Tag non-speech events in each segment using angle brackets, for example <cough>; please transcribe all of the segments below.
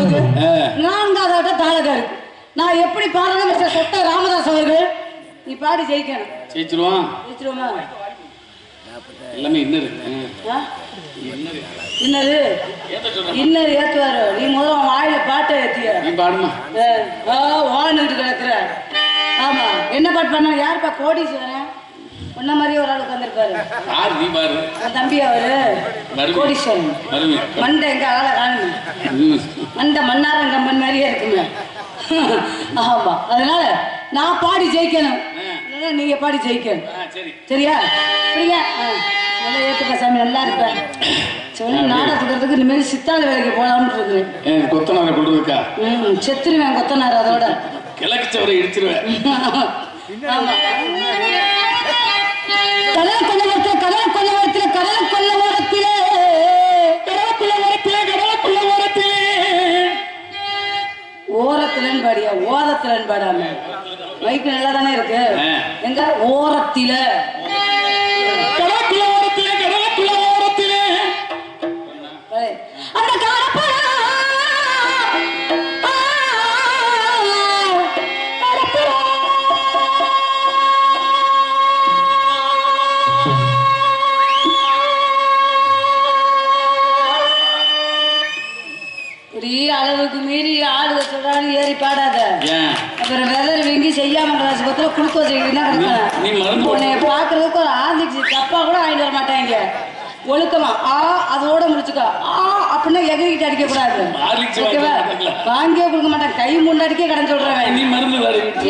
ஆ. நான்காவது ஆட்டம் தாளக்காருக்கு நான் எப்படி பாடுறேன் மிஸ்டர் சொட்ட ராமதாஸ் அவர்கள்? நீ பாடி ஜெயிக்கணும். ஜெயிச்சிருவான் ஜெயிச்சிருவோமா? எல்லாமே ஏத்த சொல்றேன். இன்னது ஏத்துவாரு. நீ முதல்ல வாயில பாட்டை ஏத்திய? நீ பாடுமா? வானுட்டு கிடக்குற. ஆமா. என்ன பாட்டு பண்ண யாருப்பா? கோடீஸ்வரன்? உன்ன மாதிரியே ஒரு ஆள் உட்காந்துருப்பாரு யார் நீ பாரு. என் தம்பி அவரு. கோடீஸ்வரன். மண்டை எங்க ஆளை காணுங்க. மண்டை மன்னாரம் கம்பன் மாதிரியே இருக்குங்க ஆமா. அதனால நான் பாடி ஜெயிக்கணும். நீங்க பாடி ஜெயிக்கணும். சரியா? சரிங்க ஆ, நல்லா ஏத்துக்க சாமி நல்லா இருப்பேன் சொல்லி நாடகத்துக்கிறதுக்கு இனிமேல் சித்தாள் வேலைக்கு போகலாம்னு இருக்கிறேன் கொத்தனார கொண்டு இருக்கா ம் செத்துருவேன் கொத்தனார் அதோட. கிழக்கு சவரை இடிச்சிருவேன். <laughs> ஆமா. கடல் கொள்ளவரத்துல கடல் கொள்ளவரத்துல கடல் கொள்ளவரத்திலே ஓரத்துலன்னு பாடியா ஓரத்துலன்னு பாடாம மைக்கு நல்லா தானே இருக்கு. எங்க? ஓரத்தில. இப்படி அளவுக்கு மீறி ஆளுக சொல்றான்னு ஏறி பாடாத. அப்புறம் வெதர் வீங்கி செய்யாம கிளாஸ் பத்திர குளுக்கோஸ் உன்னை பாக்குறதுக்கு ஒரு ஆந்திச்சு தப்பா கூட வாங்கிட்டு வர மாட்டாங்க. ஒழுக்கமா ஆ அதோட முடிச்சுக்கோ. ஆ அப்படின்னா எகிரிக்கிட்டு அடிக்க கூடாது. ஓகேவா. வாங்கியே கொடுக்க மாட்டேன் கை முன்னாடிக்கே கடன் சொல்றேன்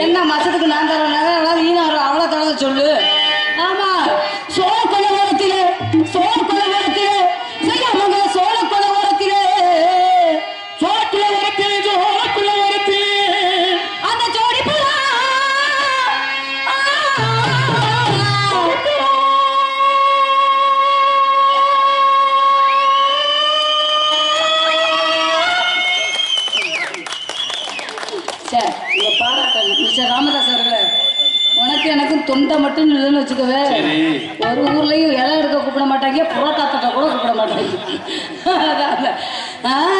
என்ன மாசத்துக்கு நான் தரேன்? நீ நான் அவ்வளோ தரத சொல்லு. மாட்டாங்க <laughs>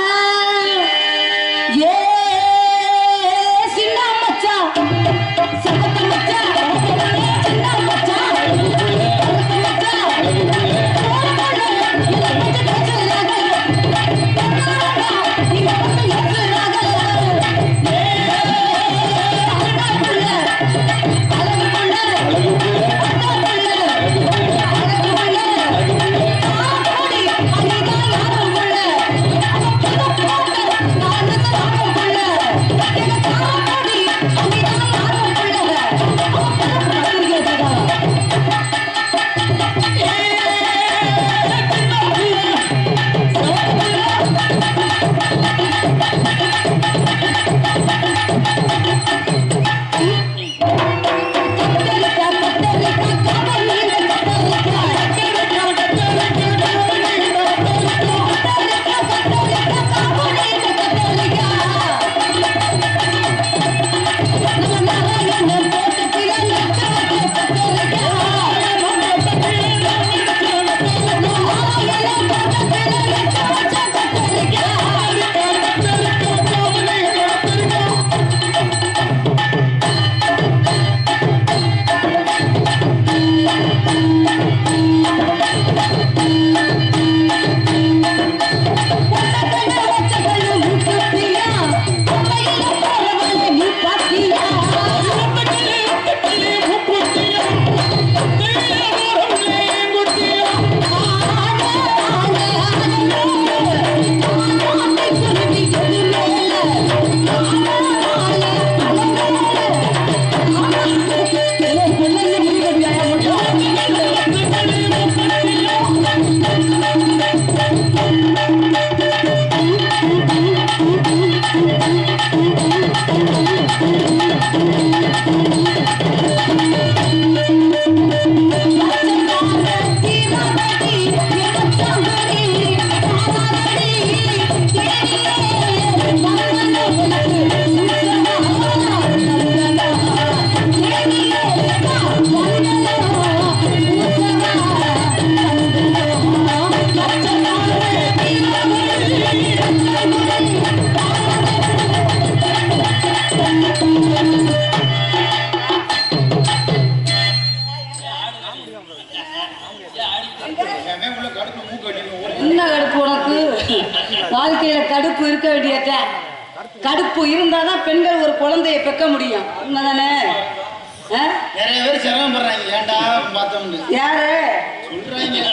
யாரு?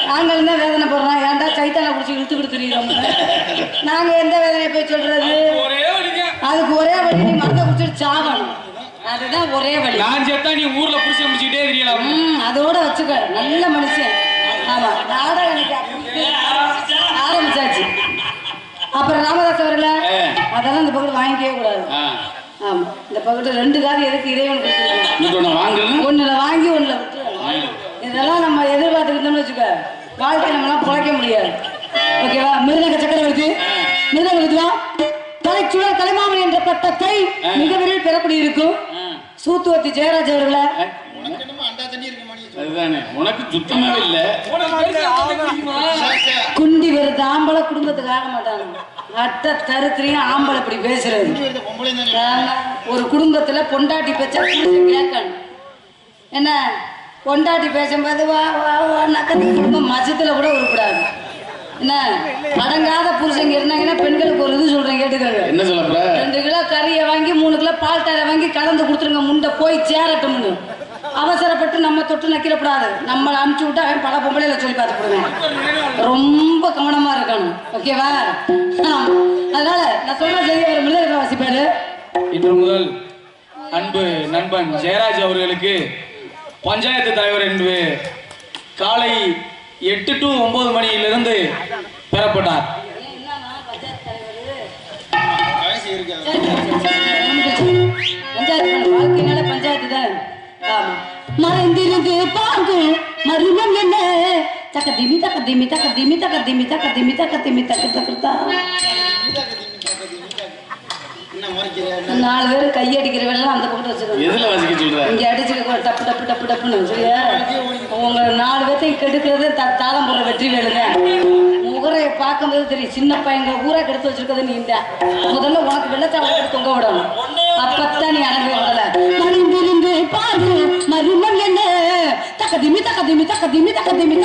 நாங்கள் தான் வேதனை போடுறோம்? ஏன்டா கைத்தால குடிச்சு இழுத்து கொடுத்துறோம் நாங்க எந்த வேதனையை போய் சொல்றது? அதுக்கு ஒரே வழி நீ மருந்தை குடிச்சிட்டு சாகணும். அதுதான் ஒரே வழி. நான் செத்தா நீ ஊர்ல புடிச்சு முடிச்சுக்கிட்டே தெரியலாம் ம் அதோட வச்சுக்க. நல்ல மனுஷன். ஆமா. நாடகம் அப்படி ஆரம்பிச்சாச்சு. அப்புறம் ராமதாஸ் அவர்கள. அதெல்லாம் இந்த பக்கத்து வாங்கிக்கவே கூடாது. ஆமா. இந்த பக்கத்து ரெண்டு காது எதுக்கு இறைவன் ஒண்ணு வாங்குறது ஒண்ணுல வாங்கி ஒண்ணுல விட்டுறணும் இதெல்லாம் நம்ம எதிர்பார்த்துக்கிட்டோம்னு வச்சுக்க வாழ்க்கை நம்மளாம் பிழைக்க முடியாது. ஓகேவா மிருதங்க சக்கரவர்த்தி மிருதங்க வா? தலைச்சுவர் தலைமாமன் என்ற பட்டத்தை மிக விரைவில் பெறப்படி இருக்கும் சூத்துவத்தி ஜெயராஜ் அவர்களை. உனக்கு சுத்தமாவே இல்ல. குண்டி வருது ஆம்பளை குடும்பத்துக்கு ஆக மாட்டாங்க. அட்ட தருத்திரியும் ஆம்பளை இப்படி பேசுறது. ஒரு குடும்பத்துல பொண்டாட்டி பேச்சா கேட்கணும். என்ன? பொண்டாட்டி பேசும்போது வா வா வா நக்கத்து குடும்பம் மச்சத்துல கூட உருப்படாது. என்ன? அடங்காத புருஷங்க இருந்தாங்கன்னா பெண்களுக்கு ஒரு இது சொல்றேன் கேட்டுக்கோங்க. என்ன சொல்ல போற? ரெண்டு கிலோ கறியை வாங்கி மூணு கிலோ பால் தரை வாங்கி கலந்து கொடுத்துருங்க முண்டை போய் சேரட்டும்னு. அவசரப்பட்டு நம்ம தொட்டு நக்கிடக்கூடாது நம்மளை அனுப்பிச்சு விட்டா அவன் பல பொம்பளையில சொல்லி பார்த்துக்கிடுவேன் ரொம்ப கவனமா இருக்கணும் ஓகேவா. அதனால நான் சொல்ற செய்தி ஒரு மிளகா வாசிப்பாரு இன்று முதல் அன்பு நண்பன் ஜெயராஜ் அவர்களுக்கு பஞ்சாயத்து தலைவர் என்று காலை எட்டு டு ஒன்பது மணியிலிருந்து பெறப்பட்டார் பஞ்சாயத்து வாழ்க்கையினால பஞ்சாயத்து தான் மறைந்திருந்து பாங்கு மருமம் என்ன தக்க திமி தக்க திமி தக்க திமி தக்க திமி தக்க திமி தக்க திமி தக்க தக்கத்தா நாலு பேர் கையடிக்கிற வேலை அந்த பக்கத்து வச்சுக்கணும் எதுல வாசிக்க சொல்ற இங்க அடிச்சுக்க டப்பு டப்பு டப்பு டப்புன்னு சரியா உங்க நாலு பேர்த்தையும் கெடுக்கிறது தாளம் போடுற வெற்றி வேலுங்க முகரையை பார்க்கும்போது தெரியும் சின்ன பையங்க ஊரா கெடுத்து வச்சிருக்கிறது நீ இந்த. முதல்ல உனக்கு வெள்ளச்சாவல் எடுத்து தொங்க விடணும். அப்பத்தான் நீ அடங்கவே விடல. மறைந்திருந்து பாரு மருமம் என்ன? தக்க திமி தக்க திமி தக்க திமி தக்க திமி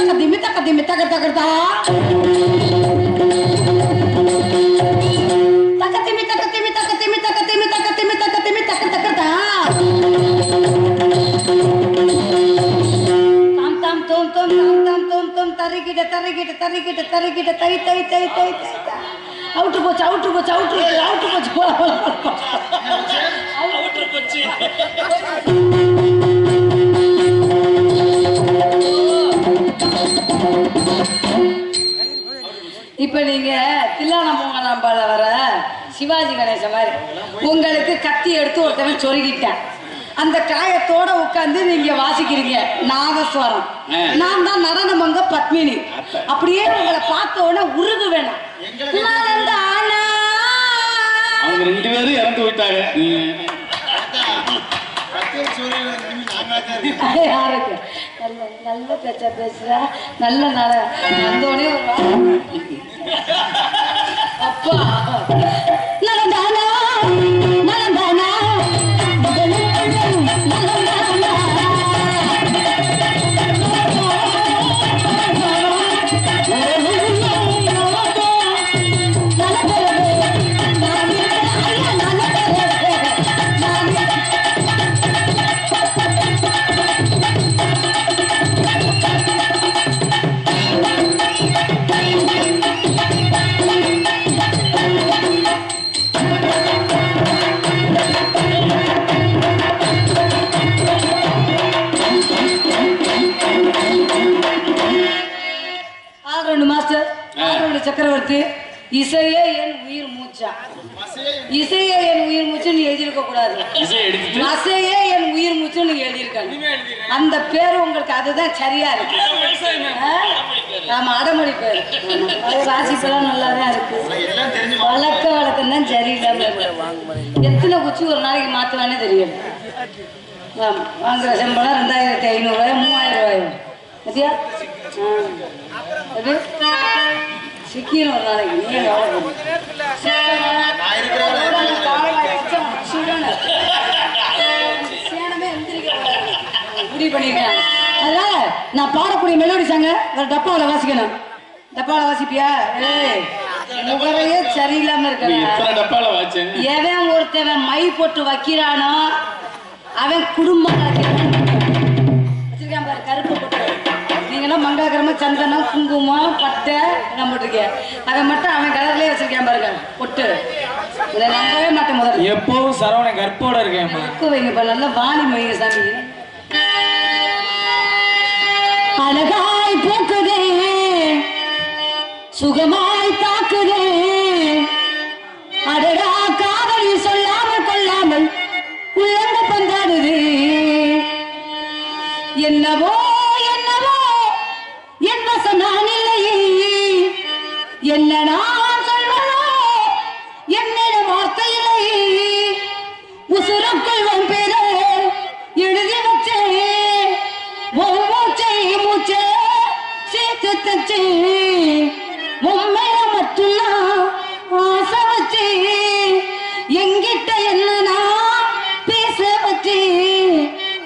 தரிக்கிட்ட தரிக்கிட்ட தரிக்கிட்ட தை தை தை தை தை. அவுட்டு போச்சு அவுட்டு போச்சு அவுட்டு போச்சு அவுட்டு போச்சு. போல போல போல இப்ப நீங்க தில்லான மூங்கலாம்பால வர சிவாஜி கணேசன் மாதிரி உங்களுக்கு கத்தி எடுத்து ஒருத்தவன் சொருகிட்டேன். அந்த காயத்தோட உட்கார்ந்து நீங்க வாசிக்கிறீங்க நாதஸ்வரம். ஆ. நான் தான் நடனமங்க பத்மினி. அப்படியே உங்களை பார்த்த உடனே உருகு வேணாம். அவங்க ரெண்டு பேரும் இறந்து போயிட்டாங்க. யாருக்கு? நல்ல நல்ல பேச்சா பேசுற? நல்ல நல வந்தோடனே அப்பா. சக்கரவர்த்தி இசையே என் உயிர் மூச்சா? இசையே என் உயிர் மூச்சுன்னு எழுதியிருக்க கூடாது. மசையே என் உயிர் மூச்சுன்னு எழுதியிருக்காங்க அந்த பேர் உங்களுக்கு அதுதான் சரியா இருக்கு. ஆ? ஆமா அடமொழி பேர் ஆமா. அது ராசி பேரும் நல்லா தான் இருக்கு. வழக்க வழக்கம் தான் சரியில்லாம எத்தனை குச்சி ஒரு நாளைக்கு மாத்துவானே தெரியல ஆமா வாங்குற சம்பளம் ரெண்டாயிரத்தி ஐநூறு ரூபாய் மூவாயிரம் ரூபாய். பத்தியா? அது? சிக்கிரும் ஒரு நாளைக்கு நீ முடிவு பண்ணிருக்கேன் அதனால நான் பாடக்கூடிய மெலோடி சாங்க வேற டப்பாவில் வாசிக்கணும். டப்பாவில் வாசிப்பியா? முகரையே சரியில்லாம வாச்சேன் எவன் ஒருத்தவன் மை போட்டு வைக்கிறானோ அவன் குடும்பம். வச்சிருக்கான் பாரு கருப்பு போட்டு. நீங்களாம் மங்காக்கிரம சந்தனம் குங்குமம் பட்டை எல்லாம் போட்டிருக்கீங்க அவன் மட்டும் அவன் கலர்லயே வச்சிருக்கான் பாருங்க. பொட்டு. இதை நம்பவே மாட்டேன் முதல்ல. எப்பவும் சரவணன் கற்போட இருக்கேன்மா உப்பு வைங்க இப்ப நல்லா வாணி வைங்க சாமி. அழகாய் பூக்குதே. சுகமாய் தாக்குதே. அடடா.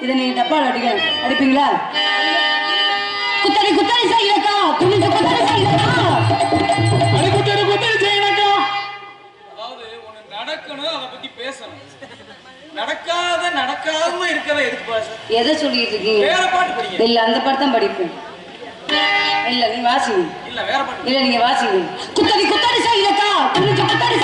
இதை நீங்க டப்பால் அடிக்க அடிப்பீங்களா? குத்தடி குத்தடி செய்யக்கா குனிஞ்சு குத்தடி செய்யக்கா அது குத்தடி குத்தடி செய்யணக்கா அதாவது ஒண்ணு நடக்கணும் அதை பத்தி பேசணும். நடக்காத நடக்காம இருக்கிறத எதுக்கு பேச எதை சொல்லிட்டு இருக்கீங்க? வேற பாட்டு படிங்க. இல்ல அந்த பாட்டு தான் படிப்பேன். இல்ல நீ வாசிங்க. இல்ல வேற பாட்டு இல்ல நீங்க வாசிங்க. குத்தடி குத்தடி செய்யலக்கா குனிஞ்சு குத்தடி